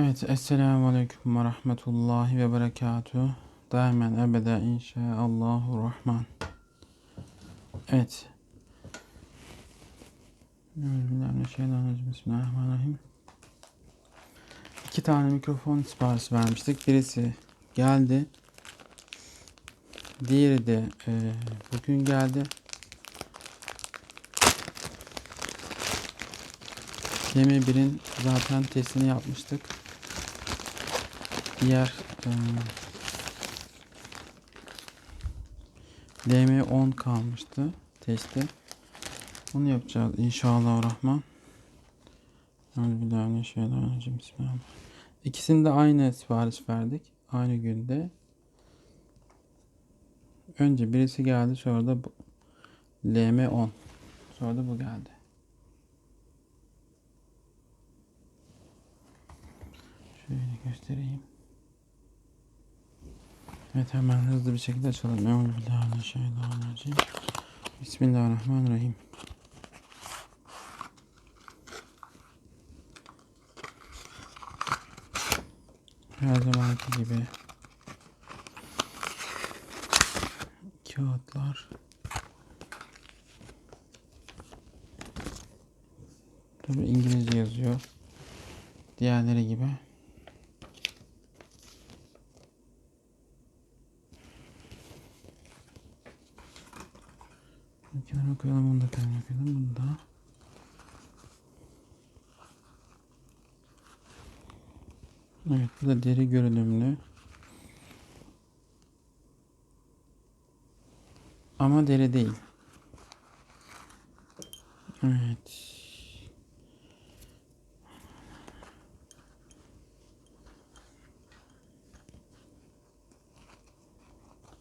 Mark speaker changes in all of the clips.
Speaker 1: Evet, Esselamu Aleyküm ve Rahmetullahi ve Berekatuhu. Daimen ebede inşaallahu Rahman. Evet. Bismillahirrahmanirrahim. İki tane mikrofon siparişi vermiştik. Birisi geldi. Diğeri de e, bugün geldi. Gemi 1'in zaten testini yapmıştık. Diğer e, DM10 kalmıştı testi. Onu yapacağız inşallah rahman. Bismillahirrahmanirrahim. Bismillah. İkisini de aynı sipariş verdik. Aynı günde. Önce birisi geldi sonra da bu, LM10. Sonra da bu geldi. Şöyle göstereyim. Evet hemen hızlı bir şekilde açalım. Euzubillahimineşşeytanirracim. Bismillahirrahmanirrahim. Her zamanki gibi kağıtlar Tabi İngilizce yazıyor. Diğerleri gibi. Bir kenara koyalım bunu da kenara koyalım bunu da. Evet bu da deri görünümlü. Ama deri değil. Evet.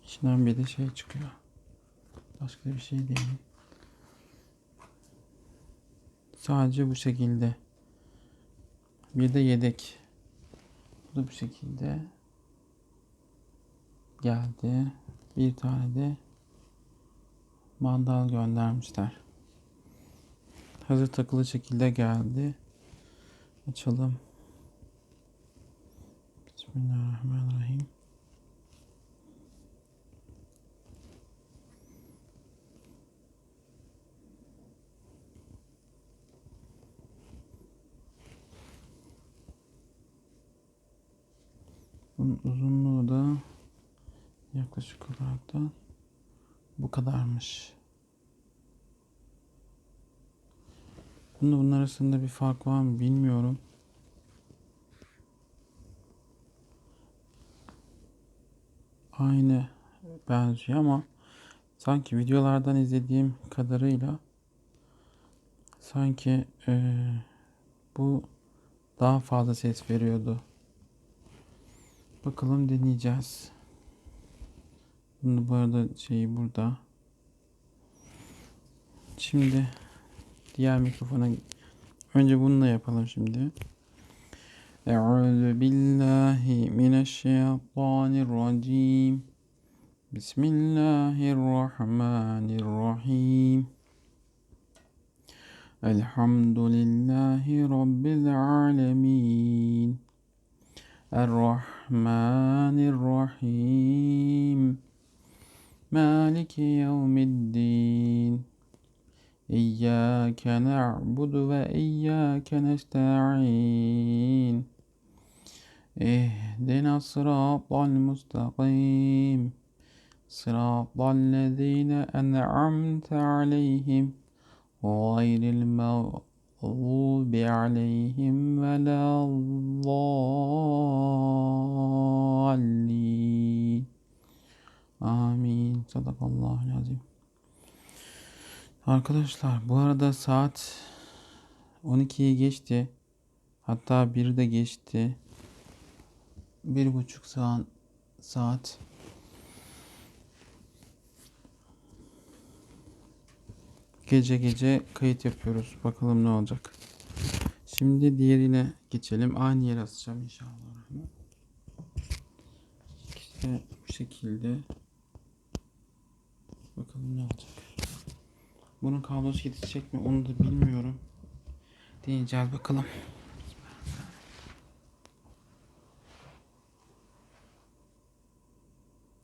Speaker 1: İçinden bir de şey çıkıyor. Başka bir şey değil. Sadece bu şekilde. Bir de yedek. Bu da bu şekilde geldi. Bir tane de mandal göndermişler. Hazır takılı şekilde geldi. Açalım. Bismillahirrahmanirrahim. Bunun uzunluğu da yaklaşık olarak da bu kadarmış. Bunda bunun arasında bir fark var mı bilmiyorum. Aynı benziyor ama sanki videolardan izlediğim kadarıyla sanki ee, bu daha fazla ses veriyordu. Bakalım deneyeceğiz. Bunu bu arada şeyi burada. Şimdi diğer mikrofona önce bununla yapalım şimdi. Euzu billahi mineşşeytanirracim. Bismillahirrahmanirrahim. Elhamdülillahi rabbil alamin. Errahman Bismillahirrahmanirrahim. Maliki yevmiddin. İyyâke na'budu ve iyyâke nesta'in. İhdina sıratal mustakim. Sıratal lezîne en'amte aleyhim. Gayril mağdubi aleyhim ve la Amin. Sadakallahu azim. Arkadaşlar bu arada saat 12'yi geçti. Hatta bir de geçti. Bir buçuk saat saat gece gece kayıt yapıyoruz. Bakalım ne olacak. Şimdi diğerine geçelim. Aynı yere asacağım inşallah. İşte bu şekilde. Bakalım ne olacak. Bunun kablosu yetişecek mi onu da bilmiyorum. Deneyeceğiz bakalım.